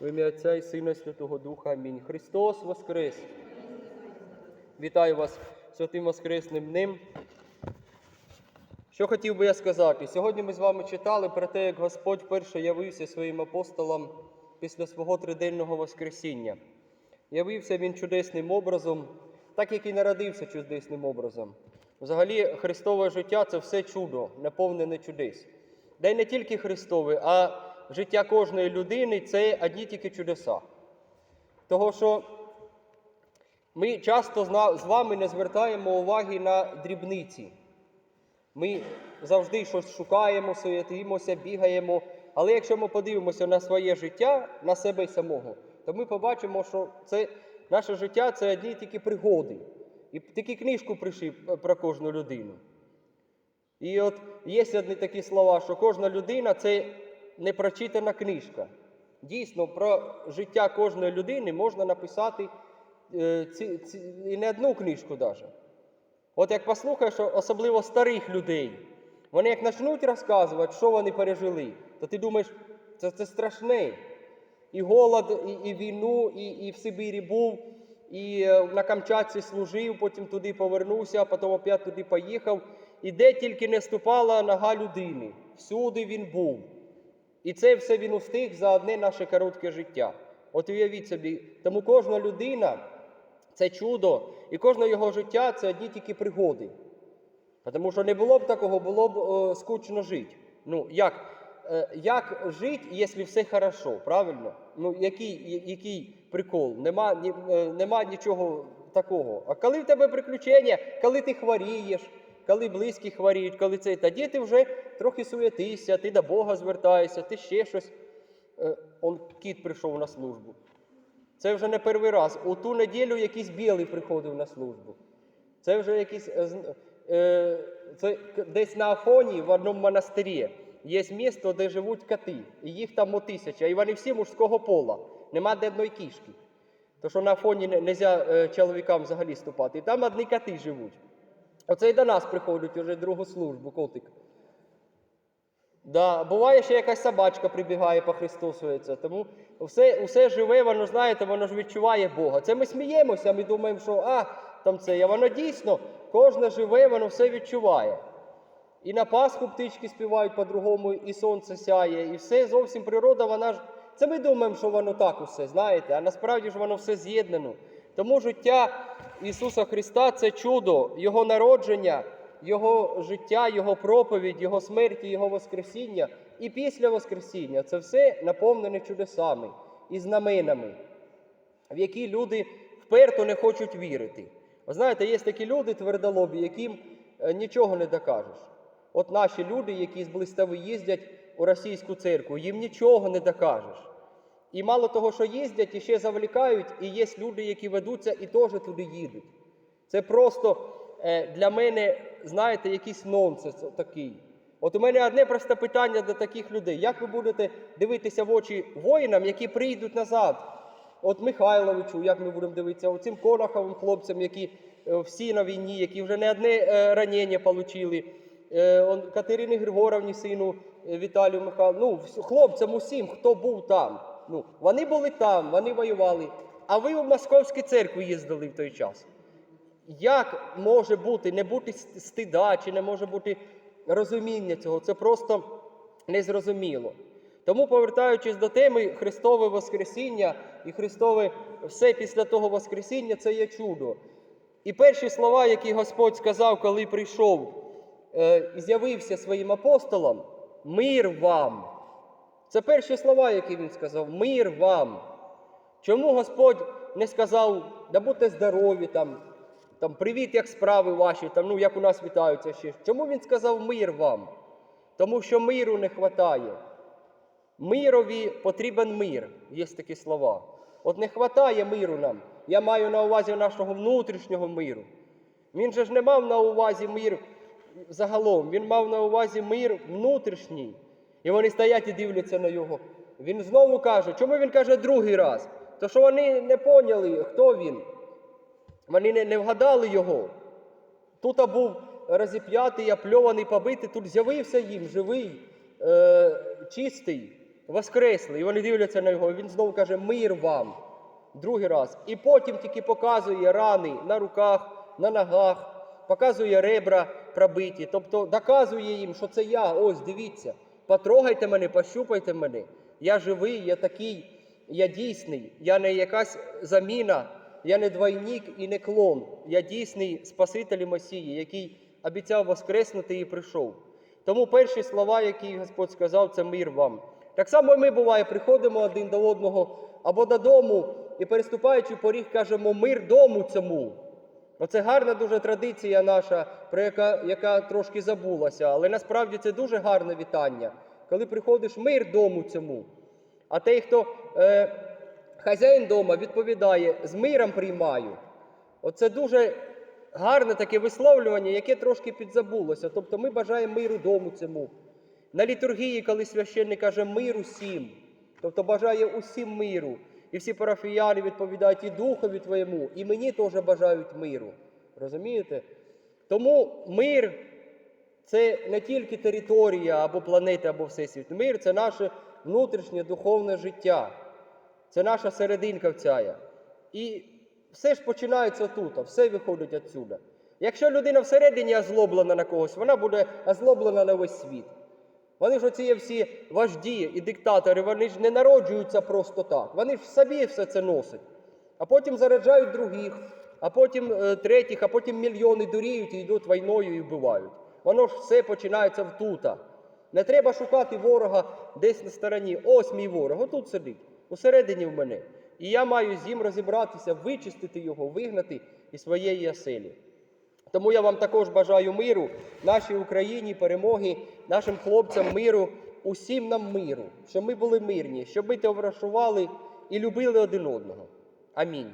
В ім'я Отця і Сина Святого Духа. Амінь. Христос Воскрес! Вітаю вас святим Воскресним днем. Що хотів би я сказати? Сьогодні ми з вами читали про те, як Господь вперше явився своїм апостолам після свого триденного Воскресіння. Явився він чудесним образом, так як і народився чудесним образом. Взагалі, Христове життя це все чудо, наповнене чудес. Й не тільки Христове, а життя кожної людини це одні тільки чудеса. Того, що ми часто з вами не звертаємо уваги на дрібниці. Ми завжди щось шукаємо, суєтимося, бігаємо. Але якщо ми подивимося на своє життя, на себе самого, то ми побачимо, що це наше життя це одні тільки пригоди. І тільки книжку пришив про кожну людину. І от є одні такі слова, що кожна людина це непрочитана книжка. Дійсно, про життя кожної людини можна написати е, ці, ці, і не одну книжку навіть. От як послухаєш, особливо старих людей, вони як почнуть розказувати, що вони пережили, то ти думаєш, це, це страшне. І голод, і, і війну, і, і в Сибірі був, і е, на Камчатці служив, потім туди повернувся, потім опять туди поїхав. І де тільки не ступала нога людини, всюди він був. І це все він устиг за одне наше коротке життя. От уявіть собі, тому кожна людина це чудо, і кожне його життя це одні тільки пригоди. Тому що не було б такого, було б е, скучно жити. Ну, як, е, як жити, якщо все хорошо, правильно? Ну, який, який прикол? Нема, ні, е, нема нічого такого. А коли в тебе приключення, коли ти хворієш, коли близькі хворіють, коли це, тоді ти вже трохи суєтишся, ти до Бога звертаєшся, ти ще щось. Е, Он кіт прийшов на службу. Це вже не перший раз. У ту неділю якийсь білий приходив на службу. Це вже якийсь. е, е, Це десь на Афоні в одному монастирі є місто, де живуть коти. І їх там тисяча. І вони всі мужського пола. Нема де одної кішки. То що на Афоні не можна чоловікам взагалі ступати. І там одні коти живуть. Оце і до нас приходять уже другу службу, котик. Да, буває, що якась собачка прибігає похристосується. Тому все, все живе, воно знаєте, воно ж відчуває Бога. Це ми сміємося, ми думаємо, що а, там це, а воно дійсно, кожне живе, воно все відчуває. І на Пасху птички співають по-другому, і сонце сяє, і все зовсім природа, вона ж. Це ми думаємо, що воно так усе, знаєте, а насправді ж воно все з'єднано. Тому життя Ісуса Христа це чудо, Його народження, Його життя, Його проповідь, Його смерть, Його Воскресіння. І після Воскресіння це все наповнене чудесами і знаменами, в які люди вперто не хочуть вірити. Ви знаєте, є такі люди твердолобі, яким е, нічого не докажеш. От наші люди, які з блистави їздять у російську церкву, їм нічого не докажеш. І мало того, що їздять, і ще завлікають, і є люди, які ведуться і теж туди їдуть. Це просто е, для мене, знаєте, якийсь нонсенс такий. От у мене одне просте питання до таких людей: як ви будете дивитися в очі воїнам, які прийдуть назад? От Михайловичу, як ми будемо дивитися, оцим Конаховим хлопцям, які е, всі на війні, які вже не одне е, ранення отримали. Он, Катерині Григоровні, сину Віталію Михайловичу, ну, хлопцям усім, хто був там. Ну, вони були там, вони воювали. А ви в Московську церкву їздили в той час. Як може бути, не бути стида, чи не може бути розуміння цього? Це просто незрозуміло. Тому, повертаючись до теми Христове Воскресіння і Христове все після того Воскресіння це є чудо. І перші слова, які Господь сказав, коли прийшов е, і з'явився своїм апостолам, мир вам. Це перші слова, які він сказав: мир вам. Чому Господь не сказав, да будьте здорові, там, там, привіт, як справи ваші, там, ну, як у нас вітаються ще. Чому він сказав мир вам? Тому що миру не вистачає. Мирові потрібен мир, є такі слова. От не вистачає миру нам. Я маю на увазі нашого внутрішнього миру. Він же ж не мав на увазі мир загалом, він мав на увазі мир внутрішній. І вони стоять і дивляться на його. Він знову каже, чому він каже другий раз? То що вони не поняли, хто він. Вони не, не вгадали його. Тут був розіп'ятий, опльований, побитий, тут з'явився їм живий, е, чистий. воскресли. І вони дивляться на його. і Він знову каже: Мир вам. Другий раз. І потім тільки показує рани на руках, на ногах, показує ребра пробиті. Тобто доказує їм, що це я. Ось дивіться. Потрогайте мене, пощупайте мене. Я живий, я такий, я дійсний, я не якась заміна, я не двойник і не клон. Я дійсний Спаситель і Месії, який обіцяв воскреснути і прийшов. Тому перші слова, які Господь сказав, це мир вам. Так само ми буває, приходимо один до одного або додому і переступаючи поріг, кажемо мир дому цьому. Оце гарна дуже традиція наша, про яка, яка трошки забулася, але насправді це дуже гарне вітання, коли приходиш мир дому цьому. А той, хто е, хазяїн дома, відповідає з миром приймаю. Оце дуже гарне таке висловлювання, яке трошки підзабулося. Тобто ми бажаємо миру дому цьому. На літургії, коли священник каже мир усім, тобто бажає усім миру. І всі парафіяни відповідають і духові твоєму, і мені теж бажають миру. Розумієте? Тому мир це не тільки територія або планета, або всесвіт. Мир це наше внутрішнє духовне життя. Це наша серединка вцяя. І все ж починається тут, все виходить відсюди. Якщо людина всередині озлоблена на когось, вона буде озлоблена на весь світ. Вони ж оці всі вожді і диктатори, вони ж не народжуються просто так. Вони ж собі все це носять. А потім заряджають других, а потім е, третіх, а потім мільйони дуріють і йдуть війною і вбивають. Воно ж все починається втута. Не треба шукати ворога десь на стороні. Ось мій ворог, отут сидить, усередині в мене. І я маю з ним розібратися, вичистити його, вигнати із своєї оселі. Тому я вам також бажаю миру, нашій Україні, перемоги, нашим хлопцям миру, усім нам миру, щоб ми були мирні, щоб ми товаришували і любили один одного. Амінь.